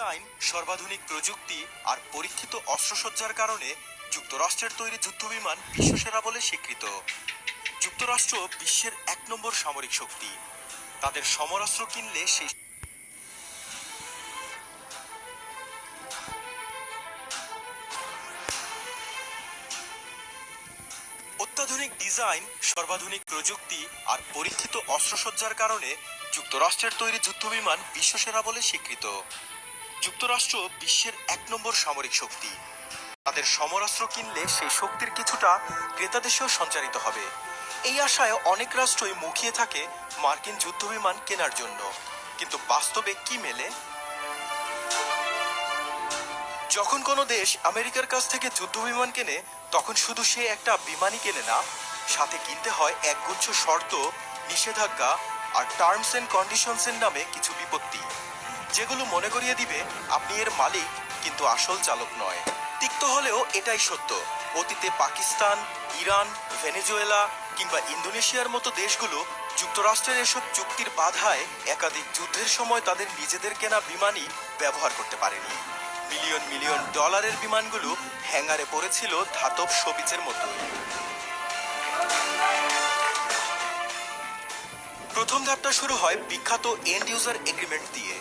Design, সর্বাধুনিক প্রযুক্তি আর পরীক্ষিত অস্ত্রসজ্জার কারণে যুক্তরাষ্ট্রের তৈরি যুদ্ধবিমান বিশ্বসেরা বলে স্বীকৃত। যুক্তরাষ্ট্র বিশ্বের এক নম্বর সামরিক শক্তি। তাদের সমরাস্ত্র কিনলে সেই অত্যাধুনিক ডিজাইন, সর্বাধুনিক প্রযুক্তি আর পরীক্ষিত অস্ত্রসজ্জার কারণে যুক্তরাষ্ট্রের তৈরি যুদ্ধবিমান বিশ্বসেরা বলে স্বীকৃত। যুক্তরাষ্ট্র বিশ্বের এক নম্বর সামরিক শক্তি। তাদের সমরাস্ত্র কিনলে সেই শক্তির কিছুটা ক্রেতাদেশেও সঞ্চারিত হবে। এই আশায় অনেক রাষ্ট্রই মুখিয়ে থাকে মার্কিন যুদ্ধবিমান কেনার জন্য। কিন্তু বাস্তবে কি মেলে? যখন কোনো দেশ আমেরিকার কাছ থেকে যুদ্ধবিমান কেনে, তখন শুধু সে একটা বিমানই কেনে না, সাথে কিনতে হয় একগুচ্ছ শর্ত, নিষেধাজ্ঞা আর টার্মস এন্ড কন্ডিশনসের নামে কিছু বিপত্তি। যেগুলো মনে করিয়ে দিবে, আপনি এর মালিক, কিন্তু আসল চালক নয়। তিক্ত হলেও এটাই সত্য। অতীতে পাকিস্তান, ইরান, ভেনেজুয়েলা কিংবা ইন্দোনেশিয়ার মতো দেশগুলো যুক্তরাষ্ট্রের এসব চুক্তির বাধায় একাধিক যুদ্ধের সময় তাদের নিজেদের কেনা বিমানই ব্যবহার করতে পারেনি। মিলিয়ন মিলিয়ন ডলারের বিমানগুলো হ্যাঙ্গারে পড়েছিল ধাতব সবিজের মতো প্রথম ধাপটা শুরু হয় বিখ্যাত এন্ড ইউজার এগ্রিমেন্ট দিয়ে।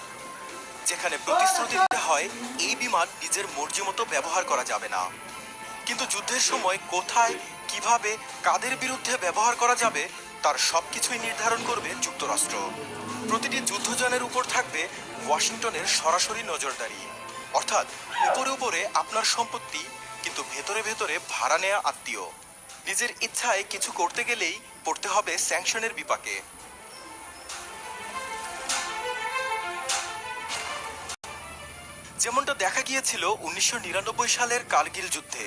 যেখানে প্রতিশ্রুতি দেওয়া হয়, এই বিমান নিজের মর্জি মতো ব্যবহার করা যাবে না। কিন্তু যুদ্ধের সময় কোথায়, কীভাবে, কাদের বিরুদ্ধে ব্যবহার করা যাবে, তার সবকিছুই নির্ধারণ করবে যুক্তরাষ্ট্র। প্রতিটি যুদ্ধযানের উপর থাকবে ওয়াশিংটনের সরাসরি নজরদারি। অর্থাৎ, উপরে উপরে আপনার সম্পত্তি, কিন্তু ভেতরে ভেতরে ভাড়া নেয়া আত্মীয়। নিজের ইচ্ছায় কিছু করতে গেলেই পড়তে হবে স্যাংশনের বিপাকে। যেমনটা দেখা গিয়েছিল উনিশশো নিরানব্বই সালের কার্গিল যুদ্ধে,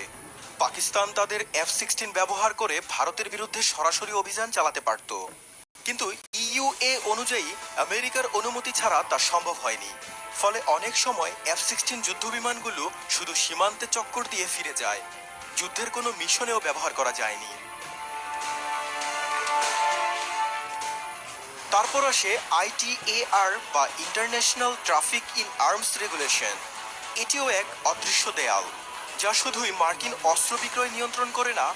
পাকিস্তান তাদের এফ সিক্সটিন ব্যবহার করে ভারতের বিরুদ্ধে সরাসরি অভিযান চালাতে পারত। কিন্তু ইইউএ অনুযায়ী আমেরিকার অনুমতি ছাড়া তা সম্ভব হয়নি। ফলে অনেক সময় এফ সিক্সটিন যুদ্ধবিমানগুলো শুধু সীমান্তে চক্কর দিয়ে ফিরে যায়। যুদ্ধের কোনো মিশনেও ব্যবহার করা যায়নি। তারপর আসে আইটিএআর বা international traffic in arms regulation এটিও এক অদৃশ্য দেয়াল, যা শুধুই মার্কিন অস্ত্র বিক্রয় নিয়ন্ত্রণ করে না,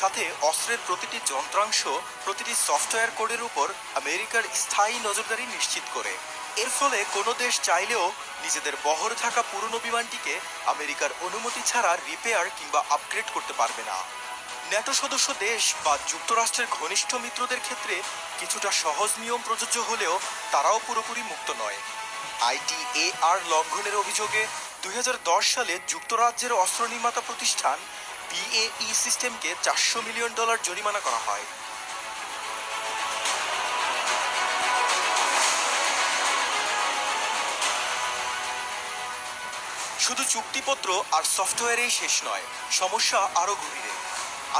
সাথে অস্ত্রের প্রতিটি যন্ত্রাংশ, প্রতিটি সফটওয়্যার কোডের উপর আমেরিকার স্থায়ী নজরদারি নিশ্চিত করে। এর ফলে কোনো দেশ চাইলেও নিজেদের বহরে থাকা পুরনো বিমানটিকে আমেরিকার অনুমতি ছাড়া রিপেয়ার কিংবা আপগ্রেড করতে পারবে না। ন্যাটো সদস্য দেশ বা যুক্তরাষ্ট্রের ঘনিষ্ঠ মিত্রদের ক্ষেত্রে কিছুটা সহজ নিয়ম প্রযোজ্য হলেও তারাও পুরোপুরি মুক্ত নয়। আইটিএআর লঙ্ঘনের অভিযোগে দুই হাজার দশ সালে যুক্তরাজ্যের অস্ত্র নির্মাতা প্রতিষ্ঠান বিএই সিস্টেমকে চারশো মিলিয়ন ডলার জরিমানা করা হয়। শুধু চুক্তিপত্র আর সফটওয়্যারেই শেষ নয়, সমস্যা আরও গভীরে।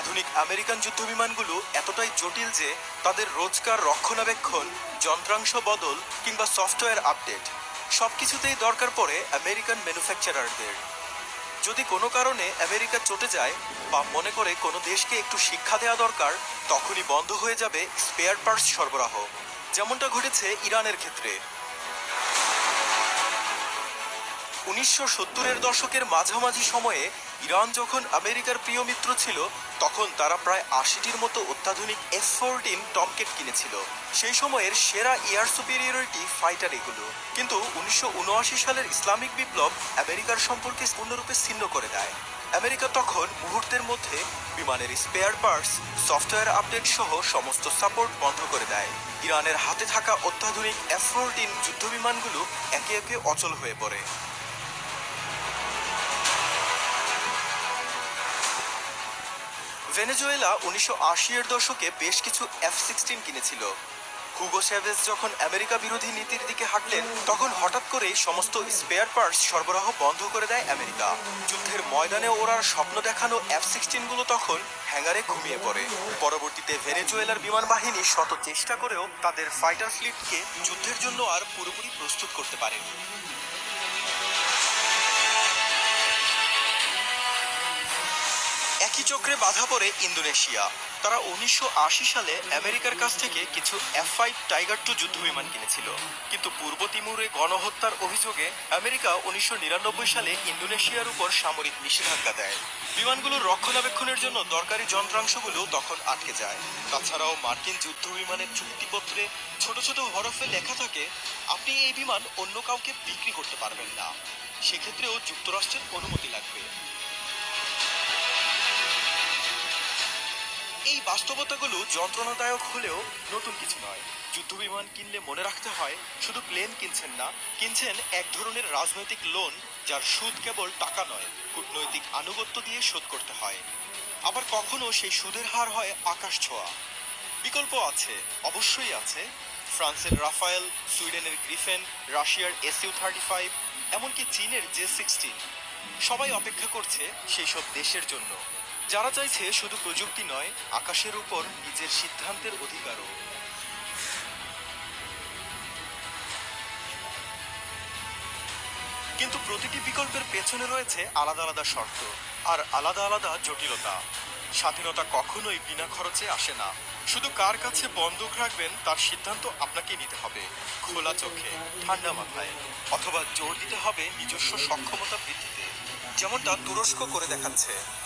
আধুনিক আমেরিকান যুদ্ধবিমানগুলো এতটাই জটিল যে তাদের রোজকার রক্ষণাবেক্ষণ, যন্ত্রাংশ বদল কিংবা সফটওয়্যার আপডেট সব কিছুতেই দরকার পড়ে আমেরিকান ম্যানুফ্যাকচারারদের। যদি কোনো কারণে আমেরিকা চটে যায় বা মনে করে কোনো দেশকে একটু শিক্ষা দেওয়া দরকার, তখনই বন্ধ হয়ে যাবে স্পেয়ার পার্টস সরবরাহ, যেমনটা ঘটেছে ইরানের ক্ষেত্রে। উনিশশো সত্তরের দশকের মাঝামাঝি সময়ে ইরান যখন আমেরিকার প্রিয় মিত্র ছিল, তখন তারা প্রায় আশিটির মতো অত্যাধুনিক এফ ফোরটিন টমকেট কিনেছিল। সেই সময়ের সেরা এয়ার সুপিরিয়রিটি ফাইটার এগুলো। কিন্তু উনিশশো উনআশি সালের ইসলামিক বিপ্লব আমেরিকার সম্পর্কে পূর্ণরূপে ছিন্ন করে দেয়। আমেরিকা তখন মুহূর্তের মধ্যে বিমানের স্পেয়ার পার্টস সফটওয়্যার আপডেট সহ সমস্ত সাপোর্ট বন্ধ করে দেয়। ইরানের হাতে থাকা অত্যাধুনিক এফ ফোরটিন যুদ্ধবিমানগুলো একে একে অচল হয়ে পড়ে। ভেনেজুয়েলা উনিশশো এর দশকে বেশ কিছু এফ সিক্সটিন কিনেছিল। হুগো চ্যাভেজ যখন আমেরিকা বিরোধী নীতির দিকে হাঁটলেন, তখন হঠাৎ করেই সমস্ত স্পেয়ার পার্টস সরবরাহ বন্ধ করে দেয় আমেরিকা। যুদ্ধের ময়দানে ওরার স্বপ্ন দেখানো এফ সিক্সটিনগুলো তখন হ্যাঙ্গারে ঘুমিয়ে পড়ে। পরবর্তীতে ভেনেজুয়েলার বিমান বাহিনী শত চেষ্টা করেও তাদের ফাইটার ফ্লিটকে যুদ্ধের জন্য আর পুরোপুরি প্রস্তুত করতে পারেনি। একই চক্রে বাধা পড়ে ইন্দোনেশিয়া। তারা উনিশশো আশি সালে আমেরিকার কাছ থেকে কিছু এফ টাইগার টু যুদ্ধবিমান কিনেছিল। কিন্তু পূর্ব তিমুরে গণহত্যার অভিযোগে আমেরিকা উনিশশো নিরানব্বই সালে ইন্দোনেশিয়ার উপর সামরিক নিষেধাজ্ঞা দেয়। বিমানগুলোর রক্ষণাবেক্ষণের জন্য দরকারি যন্ত্রাংশগুলো তখন আটকে যায়। তাছাড়াও মার্কিন যুদ্ধ বিমানের চুক্তিপত্রে ছোট ছোট হরফে লেখা থাকে, আপনি এই বিমান অন্য কাউকে বিক্রি করতে পারবেন না। সেক্ষেত্রেও যুক্তরাষ্ট্রের অনুমতি লাগবে। এই বাস্তবতাগুলো যন্ত্রণাদায়ক হলেও নতুন কিছু নয়। যুদ্ধবিমান কিনলে মনে রাখতে হয়, শুধু প্লেন কিনছেন না, কিনছেন এক ধরনের রাজনৈতিক লোন যার সুদ কেবল টাকা নয়, কূটনৈতিক আনুগত্য দিয়ে শোধ করতে হয়। আবার কখনো সেই সুদের হার হয় আকাশ ছোঁয়া। বিকল্প আছে, অবশ্যই আছে। ফ্রান্সের রাফায়েল, সুইডেনের গ্রিফেন, রাশিয়ার এসইউ থার্টি ফাইভ, এমনকি চীনের জে সিক্সটিন। সবাই অপেক্ষা করছে সেই সব দেশের জন্য। যারা চাইছে শুধু প্রযুক্তি নয়, আকাশের উপর নিজের সিদ্ধান্তের অধিকারও। কিন্তু প্রতিটি বিকল্পের পেছনে রয়েছে আলাদা আলাদা শর্ত আর আলাদা আলাদা জটিলতা। স্বাধীনতা কখনোই বিনা খরচে আসে না। শুধু কার কাছে বন্দুক রাখবেন, তার সিদ্ধান্ত আপনাকে নিতে হবে। খোলা চোখে, ঠান্ডা মাথায়, অথবা জোর দিতে হবে নিজস্ব সক্ষমতা বৃদ্ধিতে। যেমনটা তুরস্ক করে দেখাচ্ছে।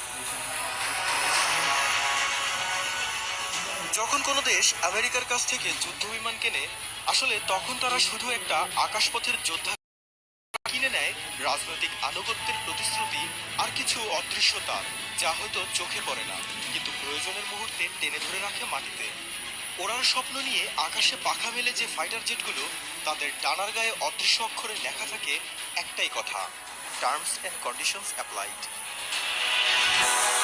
যখন কোনো দেশ আমেরিকার কাছ থেকে যুদ্ধ বিমান কেনে, আসলে তখন তারা শুধু একটা আকাশপথের যোদ্ধা কিনে নেয় রাজনৈতিক আনুগত্যের প্রতিশ্রুতি আর কিছু অদৃশ্যতা যা হয়তো চোখে পড়ে না, কিন্তু প্রয়োজনের মুহূর্তে টেনে ধরে রাখে মাটিতে। ওরার স্বপ্ন নিয়ে আকাশে পাখা মেলে যে ফাইটার জেটগুলো তাদের ডানার গায়ে অদৃশ্য অক্ষরে লেখা থাকে একটাই কথা terms and conditions applied Bye.